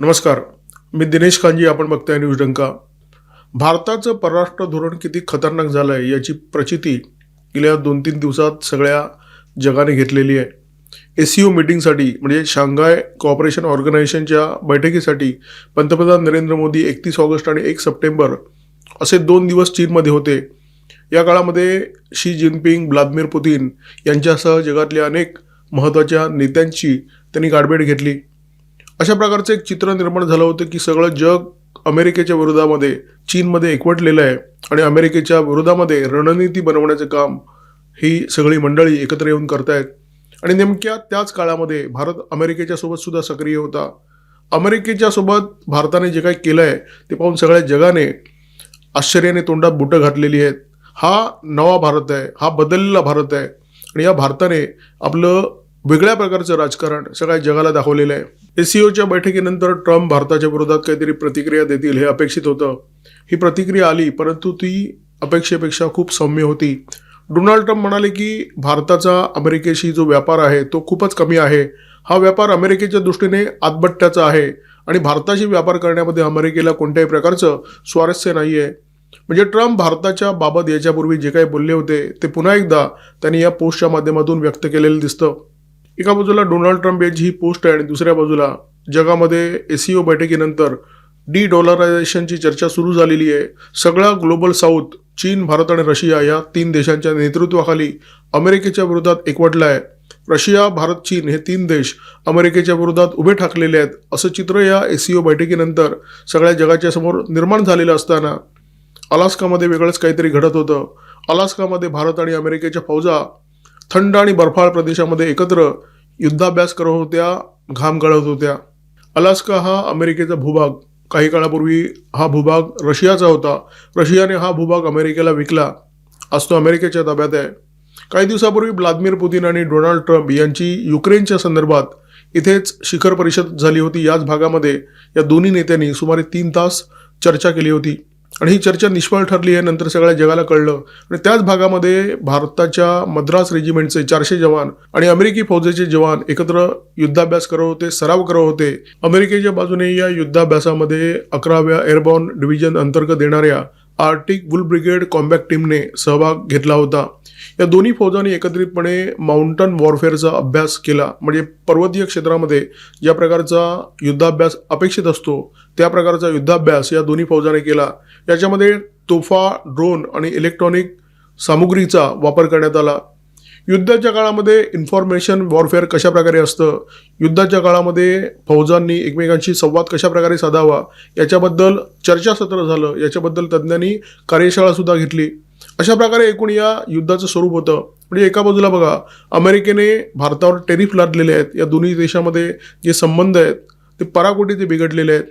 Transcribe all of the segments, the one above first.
नमस्कार. मी दिनेश कांजी आपण बघताय न्यूज डंका. भारताचं परराष्ट्र धोरण किती खतरनाक झालं आहे याची प्रचिती गेल्या दोन तीन दिवसात सगळ्या जगाने घेतलेली आहे. एस सी ओ मीटिंगसाठी म्हणजे शांघाय कॉपरेशन ऑर्गनायझेशनच्या बैठकीसाठी पंतप्रधान नरेंद्र मोदी एकतीस ऑगस्ट आणि एक सप्टेंबर असे दोन दिवस चीनमध्ये होते. या काळामध्ये शी जिनपिंग व्लादिमीर पुतीन यांच्यासह जगातल्या अनेक महत्त्वाच्या नेत्यांची त्यांनी गाठभेट घेतली. अशा प्रकारचं एक चित्र निर्माण झालं होतं की सगळं जग अमेरिकेच्या विरोधामध्ये चीनमध्ये एकवटलेलं आहे आणि अमेरिकेच्या विरोधामध्ये रणनीती बनवण्याचं काम ही सगळी मंडळी एकत्र येऊन करतायत. आणि नेमक्या त्याच काळामध्ये भारत अमेरिकेच्या सोबत सुद्धा सक्रिय होता. अमेरिकेच्या सोबत भारताने जे काही केलं आहे ते पाहून सगळ्या जगाने आश्चर्याने तोंडात बुटं घातलेली आहेत. हा नवा भारत आहे हा बदललेला भारत आहे. आणि या भारताने आपलं वेगळ्या प्रकारचं राजकारण सगळ्या जगाला दाखवलेलं आहे. एसीओच्या सी ओच्या बैठकीनंतर ट्रम्प भारताच्या विरोधात काहीतरी प्रतिक्रिया देतील हे अपेक्षित होतं. ही प्रतिक्रिया आली परंतु ती अपेक्षेपेक्षा खूप सौम्य होती. डोनाल्ड ट्रम्प म्हणाले की भारताचा अमेरिकेशी जो व्यापार आहे तो खूपच कमी आहे. हा व्यापार अमेरिकेच्या दृष्टीने आतबट्ट्याचा आहे आणि भारताशी व्यापार करण्यामध्ये अमेरिकेला कोणत्याही प्रकारचं स्वारस्य नाही आहे म्हणजे ट्रम्प भारताच्या बाबत याच्यापूर्वी जे काही बोलले होते ते पुन्हा एकदा त्यांनी या पोस्टच्या माध्यमातून व्यक्त केलेलं दिसतं. एका बाजूला डोनाल्ड ट्रम्प यांची ही पोस्ट आहे आणि दुसऱ्या बाजूला जगामध्ये एसीओ बैठकीनंतर डी डॉलरायझेशनची चर्चा सुरू झालेली आहे. सगळा ग्लोबल साऊथ चीन भारत आणि रशिया या तीन देशांच्या नेतृत्वाखाली अमेरिकेच्या विरोधात एकवटला आहे. रशिया भारत चीन हे तीन देश अमेरिकेच्या विरोधात उभे ठाकलेले आहेत असं चित्र या एसीओ बैठकीनंतर सगळ्या जगाच्या समोर निर्माण झालेलं असताना अलास्कामध्ये वेगळंच काहीतरी घडत होतं. अलास्कामध्ये भारत आणि अमेरिकेच्या फौजा थंड आणि बर्फाळ प्रदेशामध्ये एकत्र युद्धाभ्यास करत होत्या घाम गळत होत्या. अलास्का हा अमेरिकेचा भूभाग. काही काळापूर्वी हा भूभाग रशियाचा होता. रशियाने हा भूभाग अमेरिकेला विकला. आज तो अमेरिकेच्या ताब्यात आहे. काही दिवसापूर्वी व्लादिमीर पुतीन आणि डोनाल्ड ट्रम्प यांची युक्रेनच्या संदर्भात इथेच शिखर परिषद झाली होती. याच भागामध्ये या दोन्ही नेत्यांनी सुमारे तीन तास चर्चा केली होती. आणि ही चर्चा निष्फळ ठरली आहे नंतर सगळ्या जगाला कळलं. आणि त्याच भागामध्ये भारताच्या मद्रास रेजिमेंटचे चारशे जवान आणि अमेरिकी फौजेचे जवान एकत्र युद्धाभ्यास करत होते सराव करत होते. अमेरिकेच्या बाजूने या युद्धाभ्यासामध्ये अकराव्या एअरबॉर्न डिव्हिजन अंतर्गत येणाऱ्या आर्टिक वुल ब्रिगेड कॉम्बॅक्ट टीमने सहभाग घेतला होता. या दोन्ही फौजांनी एकत्रितपणे माउंटन वॉरफेअरचा अभ्यास केला. म्हणजे पर्वतीय क्षेत्रामध्ये ज्या प्रकारचा युद्धाभ्यास अपेक्षित असतो त्या प्रकारचा युद्धाभ्यास या दोन्ही फौजाने केला. याच्यामध्ये तोफा ड्रोन आणि इलेक्ट्रॉनिक सामुग्रीचा वापर करण्यात आला. युद्धाच्या काळामध्ये इन्फॉर्मेशन वॉरफेअर कशा प्रकारे असतं? युद्धाच्या काळामध्ये फौजांनी एकमेकांशी संवाद कशा प्रकारे साधावा? याच्याबद्दल चर्चासत्र झालं. याच्याबद्दल तज्ज्ञांनी कार्यशाळासुद्धा घेतली. अशा प्रकारे एकूण या युद्धाचं स्वरूप होतं. म्हणजे एका बाजूला बघा अमेरिकेने भारतावर टेरिफ लादलेले आहेत. या दोन्ही देशामध्ये जे संबंध आहेत ते पराकोटीचे बिघडलेले आहेत.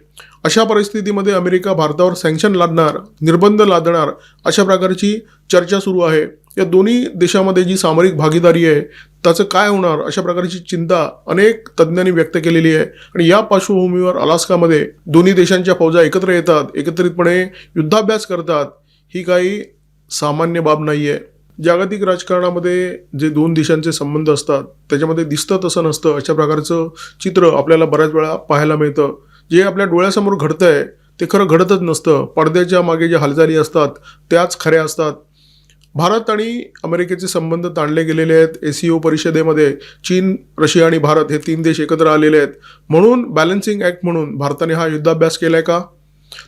अशा परिस्थितीमध्ये अमेरिका भारतावर सँक्शन लादणार निर्बंध लादणार अशा प्रकारची चर्चा सुरू आहे. या दोन्ही देशामध्ये जी सामरिक भागीदारी आहे त्याचं काय होणार अशा प्रकारची चिंता अनेक तज्ज्ञांनी व्यक्त केलेली आहे. आणि या पार्श्वभूमीवर अलास्कामध्ये दोन्ही देशांच्या फौजा एकत्र येतात एकत्रितपणे युद्धाभ्यास करतात. ही काही सामान्य बाब नाही आहे जागतिक राजकारणामध्ये जे दोन देशांचे संबंध असतात त्याच्यामध्ये दिसतं तसं नसतं. अशा प्रकारचं चित्र आपल्याला बऱ्याच वेळा पाहायला मिळतं. जे आपल्या डोळ्यासमोर घडतं आहे ते खरं घडतच नसतं. पडद्याच्या मागे ज्या हालचाली असतात त्याच खऱ्या असतात. भारत आणि अमेरिकेचे संबंध ताणले गेलेले आहेत ए सी ओ परिषदेमध्ये. चीन रशिया आणि भारत हे तीन देश एकत्र आलेले आहेत. म्हणून बॅलन्सिंग ॲक्ट म्हणून भारताने हा युद्धाभ्यास केला आहे का?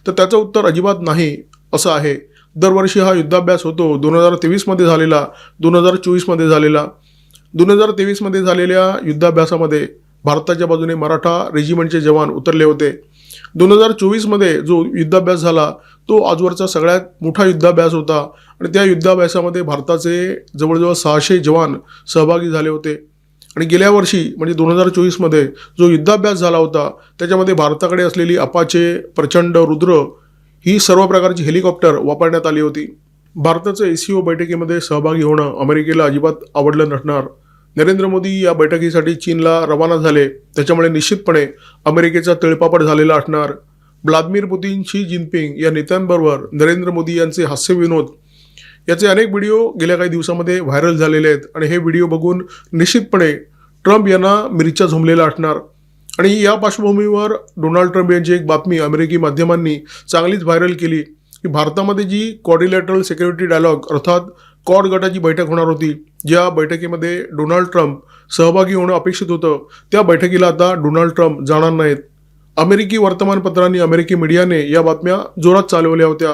तर त्याचं उत्तर अजिबात नाही असं आहे. दरवर्षी हा युद्धाभ्यास होतो. दोन हजार तेवीसमध्ये झालेला दोन हजार चोवीसमध्ये झालेला. दोन हजार तेवीसमध्ये झालेल्या युद्धाभ्यासामध्ये भारताच्या बाजूने मराठा रेजिमेंटचे जवान उतरले होते. दोन हजार चोवीसमध्ये जो युद्धाभ्यास झाला तो आजवरचा सगळ्यात मोठा युद्धाभ्यास होता आणि त्या युद्धाभ्यासामध्ये भारताचे जवळजवळ सहाशे जवान सहभागी झाले होते. आणि गेल्या वर्षी म्हणजे दोन हजार चोवीसमध्ये जो युद्धाभ्यास झाला होता त्याच्यामध्ये भारताकडे असलेली अपाचे प्रचंड रुद्र ही सर्व प्रकारची हेलिकॉप्टर वापरण्यात आली होती. भारताचं ए सी ओ बैठकीमध्ये सहभागी होणं अमेरिकेला अजिबात आवडलं नसणार. नरेंद्र मोदी या बैठकीसाठी चीनला रवाना झाले. त्याच्यामुळे निश्चितपणे अमेरिकेचा तळपापड झालेला असणार. व्लादिमीर पुतीन शी जिनपिंग या नेत्यांबरोबर नरेंद्र मोदी यांचे हास्यविनोद याचे अनेक व्हिडिओ गेल्या काही दिवसामध्ये व्हायरल झालेले आहेत. आणि हे व्हिडिओ बघून निश्चितपणे ट्रम्प यांना मिरच्या झोंबलेला असणार. आणि या पार्श्वभूमीवर डोनाल्ड ट्रम्प यांची एक बातमी अमेरिकी माध्यमांनी चांगलीच व्हायरल केली की भारतामध्ये जी कॉर्डिलॅटरल सिक्युरिटी डायलॉग अर्थात कॉड गटाची बैठक होणार होती ज्या बैठकीमध्ये डोनाल्ड ट्रम्प सहभागी होणं अपेक्षित होतं त्या बैठकीला आता डोनाल्ड ट्रम्प जाणार नाहीत. अमेरिकी वर्तमानपत्रांनी अमेरिकी मीडियाने या बातम्या जोरात चालवल्या होत्या.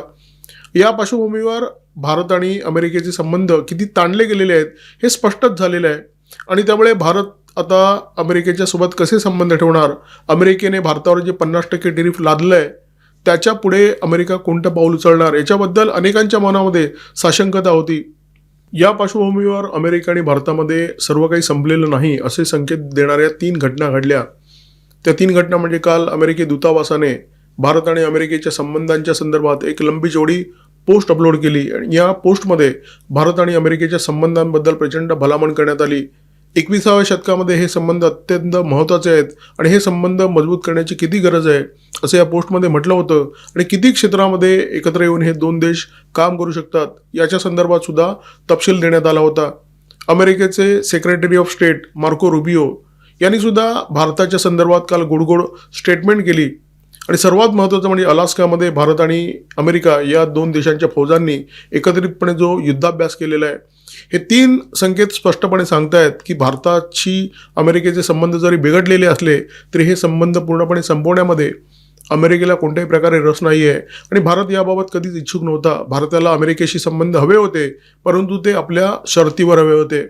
या पार्श्वभूमीवर भारत आणि अमेरिकेचे संबंध किती ताणले गेलेले आहेत हे स्पष्टच झालेलं आहे. आणि त्यामुळे भारत आता अमेरिकेच्या सोबत कसे संबंध ठेवणार? अमेरिकेने भारतावर जे पन्नास टक्के टेरिफ लादलं आहे त्याच्या पुढे अमेरिका कोणतं पाऊल उचलणार? याच्याबद्दल अनेकांच्या मनामध्ये साशंकता होती. या पार्श्वभूमीवर अमेरिका आणि भारतामध्ये सर्व काही संपलेलं नाही असे संकेत देणाऱ्या तीन घटना घडल्या. त्या तीन घटना म्हणजे काल अमेरिकी दूतावासाने भारत आणि अमेरिकेच्या संबंधांच्या संदर्भात एक लंबी जोडी पोस्ट अपलोड केली. आणि या पोस्टमध्ये भारत आणि अमेरिकेच्या संबंधांबद्दल प्रचंड भलामण करण्यात आली. एकविसाव्या शतकामध्ये हे संबंध अत्यंत महत्त्वाचे आहेत आणि हे संबंध मजबूत करण्याची किती गरज आहे असं या पोस्टमध्ये म्हटलं होतं. आणि किती क्षेत्रामध्ये एकत्र येऊन हे दोन देश काम करू शकतात याच्या संदर्भात सुद्धा तपशील देण्यात आला होता. अमेरिकेचे secretary of state Marco Rubio यांनी सुद्धा भारताच्या संदर्भात काल गोडगोड स्टेटमेंट केली. आणि सर्वात महत्त्वाचं म्हणजे अलास्कामध्ये भारत आणि अमेरिका या दोन देशांच्या फौजांनी एकत्रितपणे जो युद्धाभ्यास केलेला आहे हे तीन संकेत स्पष्टपणे सांगतायत की भारताची अमेरिकेचे संबंध जरी बिघडलेले असले तरी हे संबंध पूर्णपणे संपवण्यामध्ये अमेरिकेला कोणत्याही प्रकारे रस नाही आहे आणि भारत याबाबत कधीच इच्छुक नव्हता. भारताला अमेरिकेशी संबंध हवे होते परंतु ते आपल्या शर्तीवर हवे होते.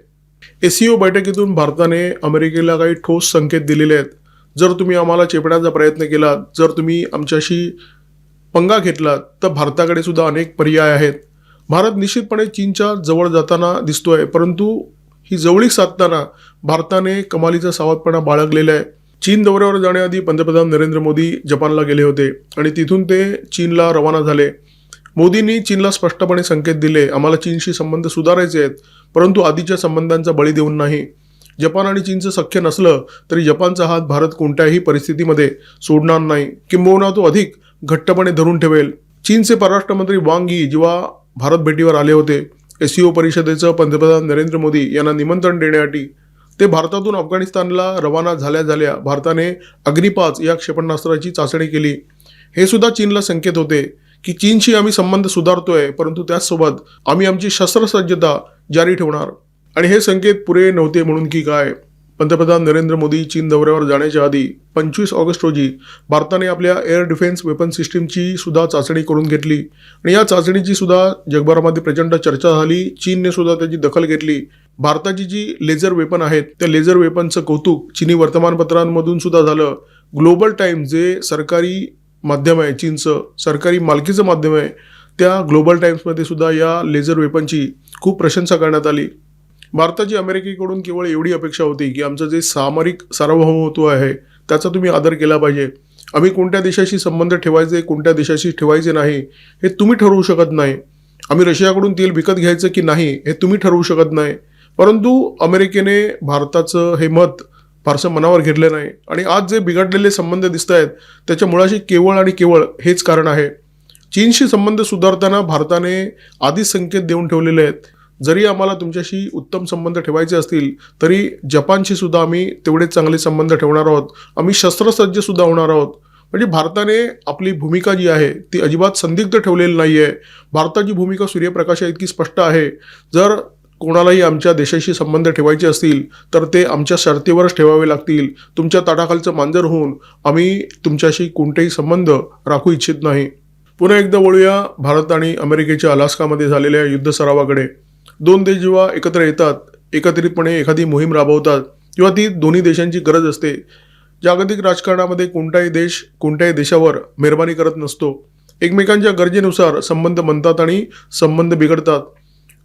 एसीओ बैठकीतून भारताने अमेरिकेला काही ठोस संकेत दिलेले आहेत. जर तुम्ही आम्हाला चेपण्याचा प्रयत्न केला जर तुम्ही आमच्याशी पंगा घेतलात तर भारताकडे सुद्धा अनेक पर्याय आहेत. भारत निश्चितपणे चीनच्या जवळ जाताना दिसतोय परंतु ही जवळीक साधताना भारताने कमालीचा सावधपणा बाळगलेला आहे. चीन दौऱ्यावर जाण्याआधी पंतप्रधान नरेंद्र मोदी जपानला गेले होते आणि तिथून ते चीनला रवाना झाले. मोदींनी चीनला स्पष्टपणे संकेत दिले आम्हाला चीनशी संबंध सुधारायचे आहेत परंतु आधीच्या संबंधांचा बळी देऊन नाही. जपान आणि चीनचं सख्य नसलं तरी जपानचा हात भारत कोणत्याही परिस्थितीमध्ये सोडणार नाही. किंबहुना तो अधिक घट्टपणे धरून ठेवेल. चीनचे परराष्ट्र वांग यी जेव्हा भारत भेटीवर आले होते. एस ओ परिषदेचं पंतप्रधान नरेंद्र मोदी यांना निमंत्रण देण्यासाठी ते भारतातून अफगाणिस्तानला रवाना झाल्या झाल्या भारताने अग्निपाच या क्षेपणास्त्राची चाचणी केली. हे सुद्धा चीनला संकेत होते की चीनशी आम्ही संबंध सुधारतोय परंतु त्याचसोबत आम्ही आमची शस्त्रसज्जता जारी ठेवणार. आणि हे संकेत पुरे नव्हते म्हणून की काय? पंतप्रधान नरेंद्र मोदी चीन दौऱ्यावर जाण्याच्या आधी पंचवीस ऑगस्ट रोजी भारताने आपल्या एअर डिफेन्स वेपन सिस्टीमची सुद्धा चाचणी करून घेतली. आणि या चाचणीची सुद्धा जगभरामध्ये प्रचंड चर्चा झाली. चीनने सुद्धा त्याची दखल घेतली. भारताची जी लेझर वेपन आहेत त्या लेझर वेपनचं कौतुक चिनी वर्तमानपत्रांमधून सुद्धा झालं. ग्लोबल टाईम जे सरकारी माध्यम आहे चीनचं सरकारी मालकीचं माध्यम आहे त्या ग्लोबल टाईम्समध्ये सुद्धा या लेझर वेपनची खूप प्रशंसा करण्यात आली. भारताची अमेरिकेकडून केवळ एवढी अपेक्षा होती की आमचं जे सामरिक सार्वभौमत्व आहे त्याचा तुम्ही आदर केला पाहिजे. आम्ही कोणत्या देशाशी संबंध ठेवायचे कोणत्या देशाशी ठेवायचे नाही हे तुम्ही ठरवू शकत नाही. आम्ही रशियाकडून तेल विकत घ्यायचं की नाही हे तुम्ही ठरवू शकत नाही. परंतु अमेरिकेने भारताचं हे मत फारसं मनावर घेतलं नाही. आणि आज जे बिघडलेले संबंध दिसत आहेत त्याच्या मुळाशी केवळ आणि केवळ हेच कारण आहे. चीनशी संबंध सुधारताना भारताने आधीच संकेत देऊन ठेवलेले आहेत. जरी आम्हाला तुमच्याशी उत्तम संबंध ठेवायचे असतील तरी जपानशी सुद्धा आम्ही तेवढेच चांगले संबंध ठेवणार आहोत. आम्ही शस्त्रसज्ज सुद्धा होणार आहोत. म्हणजे भारताने आपली भूमिका जी आहे ती अजिबात संदिग्ध ठेवलेली नाही आहे भारताची भूमिका सूर्यप्रकाशा इतकी स्पष्ट आहे. जर कोणालाही आमच्या देशाशी संबंध ठेवायचे असतील तर ते आमच्या शर्तीवरच ठेवावे लागतील. तुमच्या ताटाखालचं मांजर होऊन आम्ही तुमच्याशी कोणतेही संबंध राखू इच्छित नाही. पुन्हा एकदा वळूया भारत आणि अमेरिकेच्या अलास्कामध्ये झालेल्या युद्ध सरावाकडे दोन देश जेव्हा एकत्र येतात एकत्रितपणे एखादी मोहीम राबवतात किंवा ती दोन्ही देशांची गरज असते. जागतिक राजकारणामध्ये कोणताही देश कोणत्याही देशावर मेहरबानी करत नसतो. एकमेकांच्या गरजेनुसार संबंध बनतात आणि संबंध बिघडतात.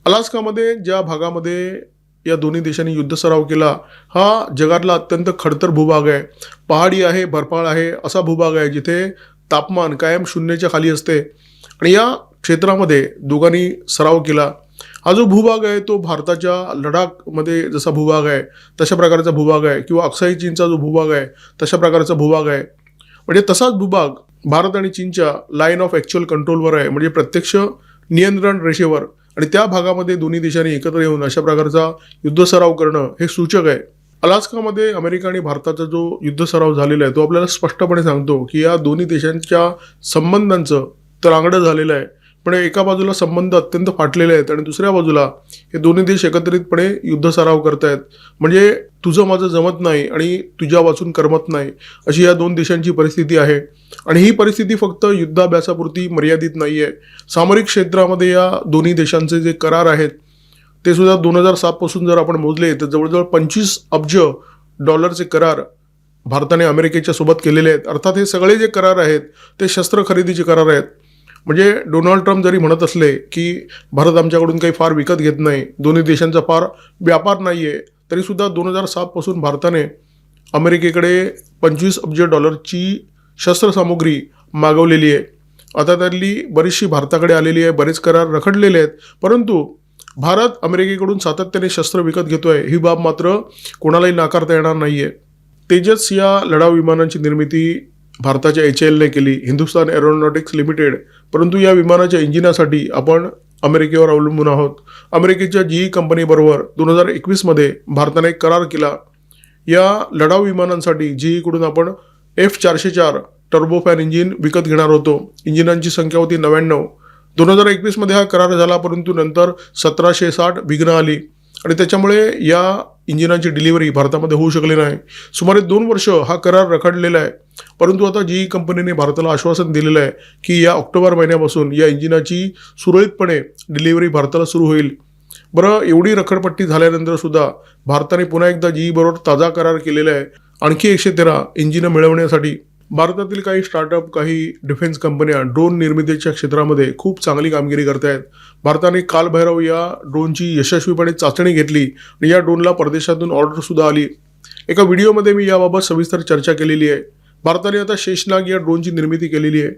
अलास्कामध्ये ज्या भागामध्ये या दोन्ही देशांनी युद्ध सराव केला हा जगातला अत्यंत खडतर भूभाग आहे. पहाडी आहे बर्फाळ आहे असा भूभाग आहे जिथे तापमान कायम शून्याच्या खाली असते. आणि या क्षेत्रामध्ये दोघांनी सराव केला. हा जो भूभाग आहे तो भारताच्या लडाखमध्ये जसा भूभाग आहे तशा प्रकारचा भूभाग आहे. किंवा अक्साई चीनचा जो भूभाग आहे तशा प्रकारचा भूभाग आहे. म्हणजे तसाच भूभाग भारत आणि चीनच्या लाईन ऑफ ॲक्च्युअल कंट्रोलवर आहे. म्हणजे प्रत्यक्ष नियंत्रण रेषेवर. आणि त्या भागामध्ये दोन्ही देशांनी एकत्र येऊन अशा प्रकारचा युद्ध सराव करणं हे सूचक आहे. अलास्कामध्ये अमेरिका आणि भारताचा जो युद्ध सराव झालेला आहे तो आपल्याला स्पष्टपणे सांगतो की या दोन्ही देशांच्या संबंधांचं तरांगडं झालेलं आहे. पण एका बाजूला संबंध अत्यंत फाटलेले आहेत आणि दुसऱ्या बाजूला हे दोन्ही देश एकत्रितपणे युद्ध सराव करतायत. म्हणजे तुझं माझं जमत नाही आणि तुझ्या वाचून करमत नाही अशी या दोन देशांची परिस्थिती आहे. आणि ही परिस्थिती फक्त युद्धाभ्यासापुरती मर्यादित नाही आहे सामरिक क्षेत्रामध्ये या दोन्ही देशांचे जे करार आहेत ते सुद्धा दोन हजार सातपासून जर आपण मोजले तर जवळजवळ पंचवीस अब्ज डॉलरचे करार भारताने अमेरिकेच्या सोबत केलेले आहेत. अर्थात हे सगळे जे करार आहेत ते शस्त्र खरेदीचे करार आहेत. म्हणजे डोनाल्ड ट्रम्प जरी म्हणत असले की भारत आमच्याकडून काही फार विकत घेत नाही दोन्ही देशांचा फार व्यापार नाही आहे तरीसुद्धा दोन हजार सातपासून भारताने अमेरिकेकडे पंचवीस अब्ज डॉलरची शस्त्रसामुग्री मागवलेली आहे. आता त्यातली बरीचशी भारताकडे आलेली आहे बरेच करार रखडलेले आहेत परंतु भारत अमेरिकेकडून सातत्याने शस्त्र विकत घेतो आहे ही बाब मात्र कोणालाही नाकारता येणार नाही आहे तेजस या लढाऊ विमानांची निर्मिती भारताच्या एच एलने केली हिंदुस्तान एरोनॉटिक्स लिमिटेड परंतु या विमानाच्या इंजिनासाठी आपण अमेरिकेवर अवलंबून आहोत. अमेरिकेच्या जीई कंपनीबरोबर दोन हजार एकवीसमध्ये भारताने एक करार केला. या लढाऊ विमानांसाठी जीईकडून आपण एफ चारशे चार टर्बोफॅन इंजिन विकत घेणार होतो. इंजिनांची संख्या होती नव्याण्णव. दोन हजार एकवीसमध्ये हा करार झाला परंतु नंतर सतराशे साठ विघ्न आली. आणि त्याच्यामुळे या इंजिनाची डिलिव्हरी भारतामध्ये होऊ शकली नाही. सुमारे दोन वर्ष हा करार रखडलेला आहे. परंतु आता जी कंपनीने भारताला आश्वासन दिलेलं आहे की या ऑक्टोबर महिन्यापासून या इंजिनाची सुरळीतपणे डिलिव्हरी भारताला सुरू होईल. बरं एवढी रखडपट्टी झाल्यानंतर सुद्धा भारताने पुन्हा एकदा जी बरोबर ताजा करार केलेला आहे. आणखी एकशे तेरा इंजिनं मिळवण्यासाठी भारतातील काही स्टार्टअप काही डिफेन्स कंपन्या ड्रोन निर्मितीच्या क्षेत्रामध्ये खूप चांगली कामगिरी करत आहेत भारताने कालभैरव या ड्रोनची यशस्वीपणे चाचणी घेतली आणि या ड्रोनला परदेशातून ऑर्डरसुद्धा आली. एका व्हिडिओमध्ये मी याबाबत सविस्तर चर्चा केलेली आहे. भारताने आता शेषनाग या ड्रोनची निर्मिती केलेली आहे.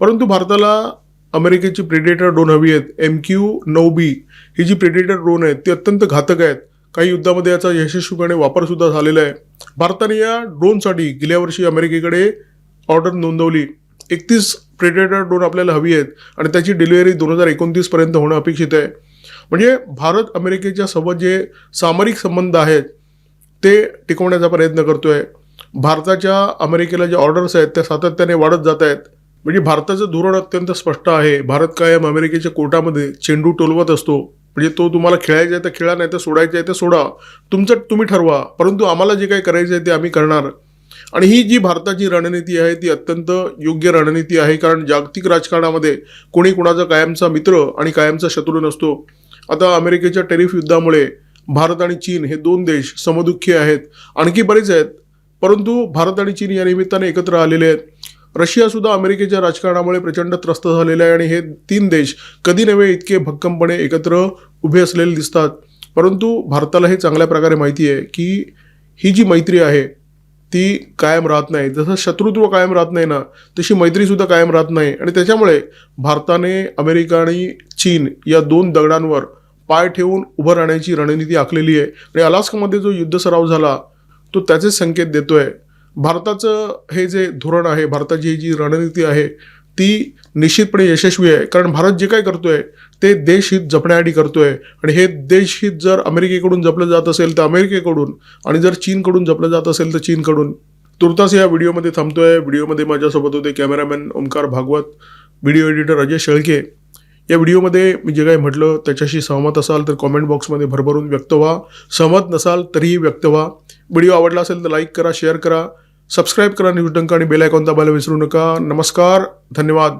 परंतु भारताला अमेरिकेची प्रेडेटर ड्रोन हवी आहेत. एम क्यू नऊ बी ही जी प्रेडेटर ड्रोन आहेत ती अत्यंत घातक आहेत. काही युद्धामध्ये याचा यशस्वीपणे वापरसुद्धा झालेला आहे. भारताने या ड्रोनसाठी गेल्या वर्षी अमेरिकेकडे ऑर्डर नोंदवली. एकतीस प्रेडेटर ड्रोन आपल्याला हवी आहेत आणि त्याची डिलिव्हरी दोन हजार एकोणतीसपर्यंत होणं अपेक्षित आहे. म्हणजे भारत अमेरिकेच्या सोबत जे सामरिक संबंध आहेत ते टिकवण्याचा प्रयत्न करतो आहे भारताच्या अमेरिकेला जे ऑर्डर्स आहेत त्या सातत्याने वाढत जात आहेत. म्हणजे भारताचं धोरण अत्यंत स्पष्ट आहे. भारत कायम अमेरिकेच्या कोर्टामध्ये चेंडू टोलवत असतो. म्हणजे तो तुम्हाला खेळायचा आहे तर खेळा नाही तर सोडायचं आहे तर सोडा. तुमचं तुम्ही ठरवा. परंतु आम्हाला जे काही करायचं आहे ते आम्ही करणार. आणि ही जी भारताची रणनीती आहे ती अत्यंत योग्य रणनीती आहे कारण जागतिक राजकारणामध्ये कोणी कुणाचा कायमचा मित्र आणि कायमचा शत्रू नसतो. आता अमेरिकेच्या टेरिफ युद्धामुळे भारत आणि चीन हे दोन देश समदुःखी आहेत आणखी बरेच आहेत. परंतु भारत आणि चीन या निमित्ताने एकत्र आलेले आहेत. रशिया सुद्धा अमेरिकेच्या राजकारणामुळे प्रचंड त्रस्त झालेला आहे आणि हे तीन देश कधी नव्हे इतके भक्कमपणे एकत्र उभे असलेले दिसतात. परंतु भारताला हे चांगल्या प्रकारे माहिती आहे की ही जी मैत्री आहे ती कायम राहत नाही. जसं शत्रुत्व कायम राहत नाही ना तशी मैत्रीसुद्धा कायम राहत नाही. आणि त्याच्यामुळे भारताने अमेरिका आणि चीन या दोन दगडांवर पाय ठेवून उभं राहण्याची रणनीती आखलेली आहे. आणि अलास्कामध्ये जो युद्ध सराव झाला तो त्याचेच संकेत देतोय. भारताचं हे जे धोरण आहे भारताची ही जी रणनीती आहे ती निश्चितपणे यशस्वी आहे. कारण भारत जे काय करतोय ते देशहित जपण्यासाठी करतोय. आणि हे देशहित जर अमेरिकेकडून जपलं जात असेल तर अमेरिकेकडून आणि जर चीनकडून जपलं जात असेल तर चीनकडून. तुर्तास या व्हिडिओमध्ये थांबतोय. व्हिडिओमध्ये माझ्यासोबत होते cameraman Omkar Bhagwat video editor Ajay Shelke. या व्हिडिओमध्ये मी जे काही म्हटलं त्याच्याशी सहमत असाल तर कॉमेंट बॉक्समध्ये भरभरून व्यक्त व्हा. सहमत नसाल तरीही व्यक्त व्हा. व्हिडिओ आवडला असेल तर लाईक करा शेअर करा. सबस्क्राईब करा न्यूज डंक आणि बेल आयकॉन दाबायला विसरू नका. नमस्कार धन्यवाद.